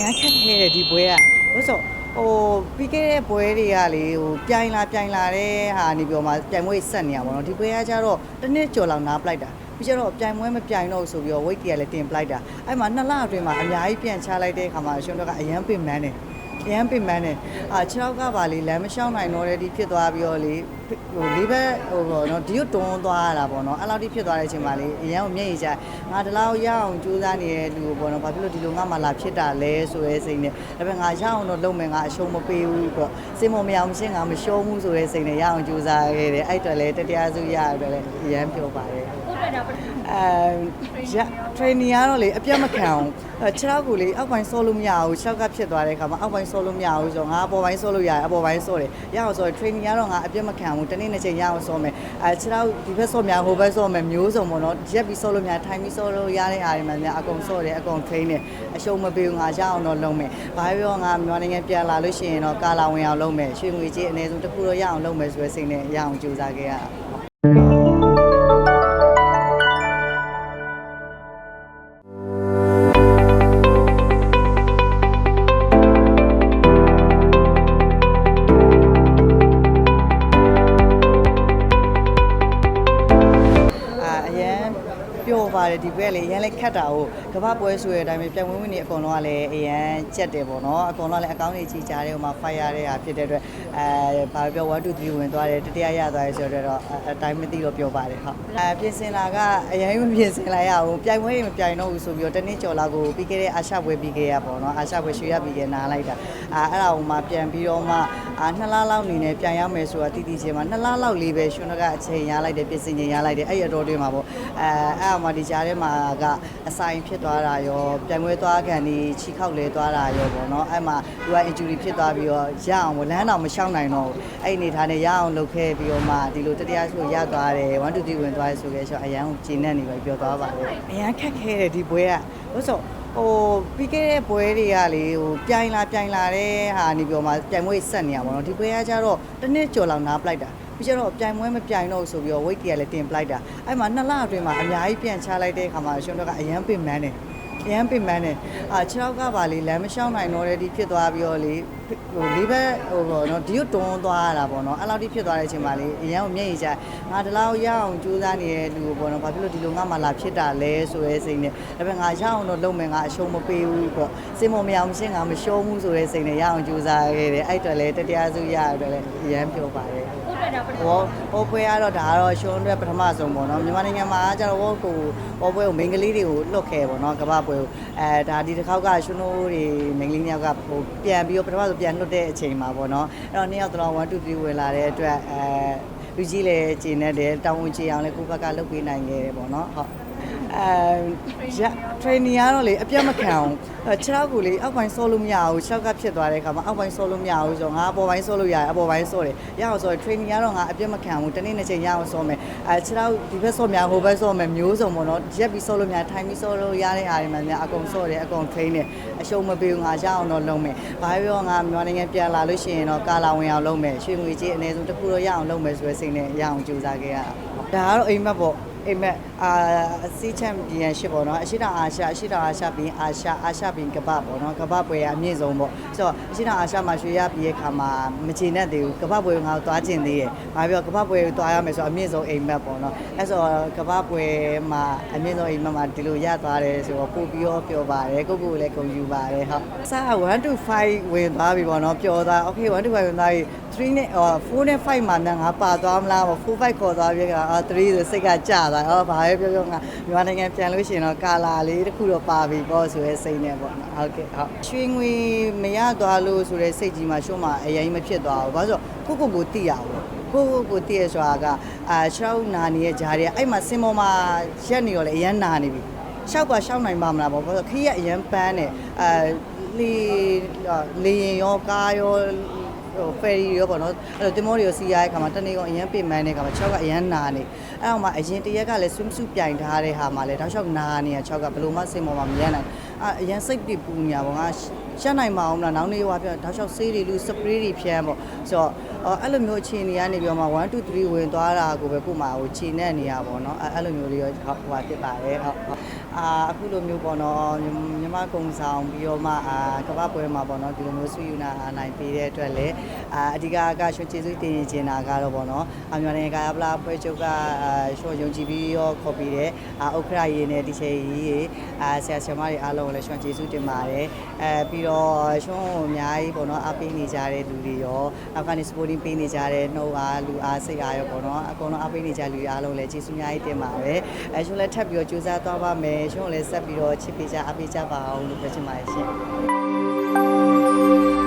ရန်ခက်ခဲတယ်ဒီပွဲကလို့ဆိုဟိုပြီးခဲ့တဲ့ပွဲတွေကလေဟိုပြိုင်လာပြိုင်လာတဲ့ဟာနေပြောမှာပြိုင်ပွဲဆက်နေရပါတော့ဒီပွဲကကျတော့တစ်နှစ်ကျော်လောက်နားပလိုက်တာပြီးကျတော့ပြိုင်ပွဲမပြိုင်တော့ဘူးဆိုပြီးတော့ weight တွေကလည်းတင်ပလိုက်တာအဲ့မှာနှစ်လအတွင်းမှာအများကြီးပြန်ချလိုက်တဲ့အခါမှာရှင်တို့ကအရန်ပင်ပန်းတယ် အရန်ပင်ပန်းတယ်အာခြေထောက်ကပါလေလမ်းမလျှောက်နိုင်တော့တဲ့ဒီဖြစ်သွားပြီးတော့လေဟိုလေးဘက်ဟိုပေါ့နော်ဒီကိုတွန်းသွားရတာပေါ့နော်အဲ့လောက်ထိဖြစ်သွားတဲ့အချိန်မှာလေအရန်ကိုမျက်ရည်ကျငါဒီလောက်ရအောင်ကြိုးစားနေတဲ့လူကိုပေါ့နော်ဘာဖြစ်လို့ဒီလိုငါမှလာဖြစ်တာလဲဆိုရဲစိတ်နဲ့ဒါပေမဲ့ငါရအောင်တော့လုပ်မယ်ငါအရှုံးမပေးဘူးပေါ့စင်မမရအောင်ရှင်းငါမရှုံးဘူးဆိုရဲစိတ်နဲ့ရအောင်ကြိုးစားခဲ့တယ်အဲ့အတွက်လည်းတတရားစုရရအတွက်လည်းအရန်ပြောပါတယ်ကိုတွေ့တာပထမ အဲရ training ကတော့လေအပြတ်မခံအောင်အဲခြေထောက်ကိုလေအောက်ပိုင်းဆောလို့မရဘူးခြေထောက်ကဖြစ်သွားတဲ့အခါမှာအောက်ပိုင်းဆောလို့မရဘူးဆိုတော့ငါအပေါ်ပိုင်းဆောလို့ရတယ်အပေါ်ပိုင်းဆောတယ်ရအောင်ဆိုတော့ training ကတော့ငါအပြတ်မခံဘူးတနေ့နှစ်ချိန်ရအောင်ဆောမယ်အဲခြေထောက်ဒီဘက်ဆောများဟိုဘက်ဆောမယ်မျိုးစုံပေါ့နော်ရက်ပြီးဆောလို့များထိုင်ပြီးဆောလို့ရတဲ့အားတွေမှများအကုန်ဆောတယ်အကုန် train တယ်အရှုံးမပေးဘူးငါရအောင်တော့လုပ်မယ်ဘာပြောငါမြန်မာနိုင်ငံပြန်လာလို့ရှိရင်တော့ကာလာဝင်အောင်လုပ်မယ်ရွှေငွေကြီးအနည်းဆုံးတစ်ခုတော့ရအောင်လုပ်မယ်ဆိုတဲ့စိတ်နဲ့ရအောင်ကြိုးစားခဲ့ရတာ ပျော်ပါတယ်ဒီဘက်လေအရန်လည်းခတ်တာကိုကမ္ဘာပွဲဆိုတဲ့အတိုင်းပဲပြန်ဝင်ဝင်နေအကုန်လုံးကလည်းအရန်ကြက်တယ်ပေါ့နော်အကုန်လုံးလည်းအကောင့်တွေကြီးကြတယ်ဟိုမှာ fire ရတဲ့ဟာဖြစ်တဲ့အတွက်အဲဘာပြော1 2 3ဝင်သွားတယ်တတိယရသွားတယ်ဆိုတော့အတိုင်းမသိတော့ပြောပါတယ်ဟုတ်အဲပြင်ဆင်လာကအရန်မပြင်ဆင်လာရအောင်ပြိုင်ပွဲတွေမပြိုင်တော့ဘူးဆိုပြီးတော့တနေ့ကျော်လောက်ကိုပြီးခဲ့တဲ့အာရှပွဲပြီးခဲ့ရပေါ့နော်အာရှပွဲရွှေရပြီးခဲ့နားလိုက်တာအာအဲ့ဒါဟိုမှာပြန်ပြီးတော့မှအာနှစ်လလောက်နေနေပြန်ရမယ်ဆိုတာတည်တည်ချင်းမှာနှစ်လလောက်လေးပဲရှင်တို့ကအချိန်ရလိုက်တယ်ပြင်ဆင်ချိန်ရလိုက်တယ်အဲ့ဒီအတော်တွင်းမှာပေါ့အဲအဲ့အမှဒီကြားထဲမှာကအဆိုင်ဖြစ်သွားတာရောပြန်ပွဲသွားခံဒီခြိခောက်လဲသွားတာရောပေါ့နော်အဲ့မှာသူက injury ဖြစ်သွားပြီးတော့ရအောင်လမ်းတော်မရှောင်နိုင်တော့ဘူးအဲ့ဒီအနေထားနဲ့ရအောင်လုပ်ခဲ့ပြီးတော့မှဒီလိုတတရားဆိုရသွားတယ်1 2 3ဝင်သွားတယ်ဆိုခဲ့ဆိုတော့အရန်ကိုဂျင်းနဲ့နေပဲပြောသွားပါတယ်အရန်ခက်ခဲတယ်ဒီပွဲကလို့ဆိုဟိုပြီးခဲ့တဲ့ပွဲတွေကလေဟိုပြိုင်လာပြိုင်လာတဲ့ဟာနေပြောမှာပြိုင်ပွဲဆက်နေရပါတော့ဒီပွဲကကျတော့တစ်နှစ်ကျော်လောက်နားပလိုက်တာ ပြီးကျတော့ပြိုင်ပွဲမပြိုင်တော့ဘူးဆိုပြီးတော့ weight တွေကလည်းတင်ပလိုက်တာအဲ့မှာနှစ်လအတွင်းမှာအများကြီးပြန်ချလိုက်တဲ့အခါမှာရှင်တို့ကအရန်ပင်ပန်းတယ် အရန်ပင်ပန်းတယ်အာခြေထောက်ကပါလေလမ်းမလျှောက်နိုင်တော့တဲ့ဒီဖြစ်သွားပြီးတော့လေဟိုလေးဘက်ဟိုပေါ့နော်ဒီကိုတွန်းသွားရတာပေါ့နော်အဲ့လောက်ထိဖြစ်သွားတဲ့အချိန်မှာလေအရန်ကိုမျက်ရည်ကျငါဒီလောက်ရအောင်ကြိုးစားနေတဲ့လူကိုပေါ့နော်ဘာဖြစ်လို့ဒီလိုငါမှလာဖြစ်တာလဲဆိုရဲစိတ်နဲ့ဒါပေမဲ့ငါရအောင်တော့လုပ်မယ်ငါအရှုံးမပေးဘူးပေါ့စင်မမရအောင်ရှင်းငါမရှုံးဘူးဆိုရဲစိတ်နဲ့ရအောင်ကြိုးစားခဲ့တယ်အဲ့အတွက်လည်းတတရားစုရရအတွက်လည်းအရန်ပြောပါတယ်ကိုတွေ့တာပထမဟောဟောပွဲကတော့ဒါကတော့ရှုံးအတွက်ပထမဆုံးပေါ့နော်မြန်မာနိုင်ငံမှာကျတော့ဟောကိုဟောပွဲကိုမိန်းကလေးတွေကိုလွတ်ခဲ့ပေါ့နော်ကမ္ဘာပွဲကိုအဲဒါဒီတစ်ခေါက်ကရှုံးတို့တွေမိန်းကလေးနှစ်ယောက်ကဟိုပြန်ပြီးတော့ပထမဆုံးပြန်လွတ်တဲ့အချိန်မှာပေါ့နော်အဲ့တော့နှစ်ယောက်တော့1 2 3ဝင်လာတဲ့အတွက်အဲလူကြီးလည်းကျင်းနေတယ်တောင်းဝင်ချအောင်လည်းကိုယ့်ဘက်ကလုပ်ပေးနိုင်ခဲ့တယ်ပေါ့နော်ဟုတ် အဲရ training ကတော့လေအပြတ်မခံအောင်အဲခြေထောက်ကိုလေအောက်ပိုင်းဆောလို့မရဘူးခြေထောက်ကဖြစ်သွားတဲ့အခါမှာအောက်ပိုင်းဆောလို့မရဘူးဆိုတော့ငါအပေါ်ပိုင်းဆောလို့ရတယ်အပေါ်ပိုင်းဆောတယ်ရအောင်ဆိုတော့ training ကတော့ငါအပြတ်မခံဘူးတနေ့နှစ်ချိန်ရအောင်ဆောမယ်အဲခြေထောက်ဒီဘက်ဆောများဟိုဘက်ဆောမယ်မျိုးစုံပေါ့နော်ရက်ပြီးဆောလို့များထိုင်ပြီးဆောလို့ရတဲ့အားတွေမှများအကုန်ဆောတယ်အကုန် train တယ်အရှုံးမပေးဘူးငါရအောင်တော့လုပ်မယ်ဘာပြောငါမြန်မာနိုင်ငံပြန်လာလို့ရှိရင်တော့ကာလာဝင်အောင်လုပ်မယ်ရွှေငွေကြီးအနည်းဆုံးတစ်ခုတော့ရအောင်လုပ်မယ်ဆိုတဲ့စိတ်နဲ့ရအောင်ကြိုးစားခဲ့ရတာဒါကတော့အိမ်မက်ပေါ့ အိမ်မက်အာစီချန်ပီယံရှစ်ပေါ့နော်အရှိတောင်အာရှအရှိတောင်အာရှဘင်းအာရှအာရှဘင်းကပပေါ့နော်ကပပွဲကအမြင့်ဆုံးပေါ့ဆိုတော့အရှိတောင်အာရှမှာရွှေရပြီးရဲ့ခါမှာမချေနဲ့သေးဘူးကပပွဲကငါသွားကျင်သေးတယ်ဘာပြောကပပွဲကိုသွားရမယ်ဆိုတော့အမြင့်ဆုံးအိမ်မက်ပေါ့နော်အဲဆိုတော့ကပပွဲမှာအမြင့်ဆုံးအိမ်မက်မှာဒီလိုရသွားတယ်ဆိုတော့ပို့ပြီးတော့ပြောပါတယ်ကိုကိုကိုလည်းဂုဏ်ယူပါတယ်ဟုတ်စား1 to 5ဝင်သွားပြီပေါ့နော်ပျော်သွား okay 1 to 5ဝင်သွားပြီ3နဲ့4နဲ့5မှာငါပါသွားမလား4 5ခေါ်သွားပြီကအာ3ဆိုစိတ်ကကြသွားအော်ဘာပဲပြောပြောငါမြန်မာနိုင်ငံပြန်လို့ရှိရင်တော့ကာလာလေးတစ်ခုတော့ပါပြီပေါ့ဆိုရဲစိတ်နဲ့ပေါ့နော်ဟုတ်ကဲ့ဟုတ်ရွှေငွေမရသွားလို့ဆိုရဲစိတ်ကြီးမှာရှုံးမှာအရင်မဖြစ်သွားဘူးဘာလို့ဆိုကိုကိုကိုတိရအောင်ကိုကိုကိုတည့်ရဆိုတာကအာရှောင်းနာနေရဲ့ဂျားတွေကအဲ့မှာစင်ပေါ်မှာရက်နေရောလေအရန်နာနေပြီရှောက်ကရှောက်နိုင်ပါမလားပေါ့ဘာလို့ခရီးကအရန်ပန်းတယ်အာလေလေရင်ရောကားရောဟို ဖယ်ရီရောပေါ့နော်အဲ့တော့တင်မောတွေရောစီးရတဲ့ခါမှာတနေ့ကောင်အရန်ပင်ပန်းတဲ့ခါမှာ6ကအရန်နာနေအဲ့တော့မှအရင်တရက်ကလည်း swim suit ပြိုင်ထားတဲ့ဟာမှာလည်းတောက်လျှောက်နာနေရ6ကဘယ်လိုမှစင်ပေါ်မှာမရနိုင်အာအရန်စိတ်ပြပူညာပေါ့ငါ ရှက်နိုင်မအောင်လားနောက်နေ့ဟွာပြောတောက်လျှောက်ဆေးတွေလူ spray တွေဖြန်းပေါ့ဆိုတော့အော်အဲ့လိုမျိုးအခြေအနေကနေပြောမှ1 2 3ဝင်သွားတာကိုပဲကို့မှာဟိုခြေနဲ့နေရပါတော့เนาะအဲ့အဲ့လိုမျိုးလေးရောဟိုဟွာဖြစ်ပါတယ်ဟုတ်ဟုတ် အာအခုလိုမျိုးပေါ့နော်မြမြမကုံဆောင်ပြီးတော့မှအာကမ္ဘာပွဲမှာပေါ့နော်ဒီလိုမျိုးဆွေးယူနာအာနိုင်ပေးတဲ့အတွက်လည်းအာအဓိကကရွှေကျေးဇူးတင်ချင်တာကတော့ပေါ့နော်အမြန်မာနိုင်ငံကပလာပွဲချုပ်ကအာရှော့ယုံကြည်ပြီးတော့ခေါ်ပြီးတဲ့အာဥက္ခရာရေးနဲ့ဒီချိန်ကြီးရေအာဆရာဆရာမတွေအားလုံးကိုလည်းရွှေကျေးဇူးတင်ပါတယ်အဲပြီးတော့ ော့ရွှေကိုအများကြီးပေါ့နော်အားပေးနေကြတဲ့လူတွေရောနောက်ကနေ supporting ပေးနေကြတဲ့နှုတ်အားလူအားစိတ်အားရောပေါ့နော်အကုန်လုံးအားပေးနေကြလူတွေအားလုံးလည်းကျေးဇူးအများကြီးတင်ပါတယ်အဲရွှေလည်းထပ်ပြီးတော့ကြိုးစားသွားပါမယ်ရွှေကိုလည်းဆက်ပြီးတော့ချစ်ပေးကြအားပေးကြပါအောင်လို့ပြောချင်ပါတယ်ရှင်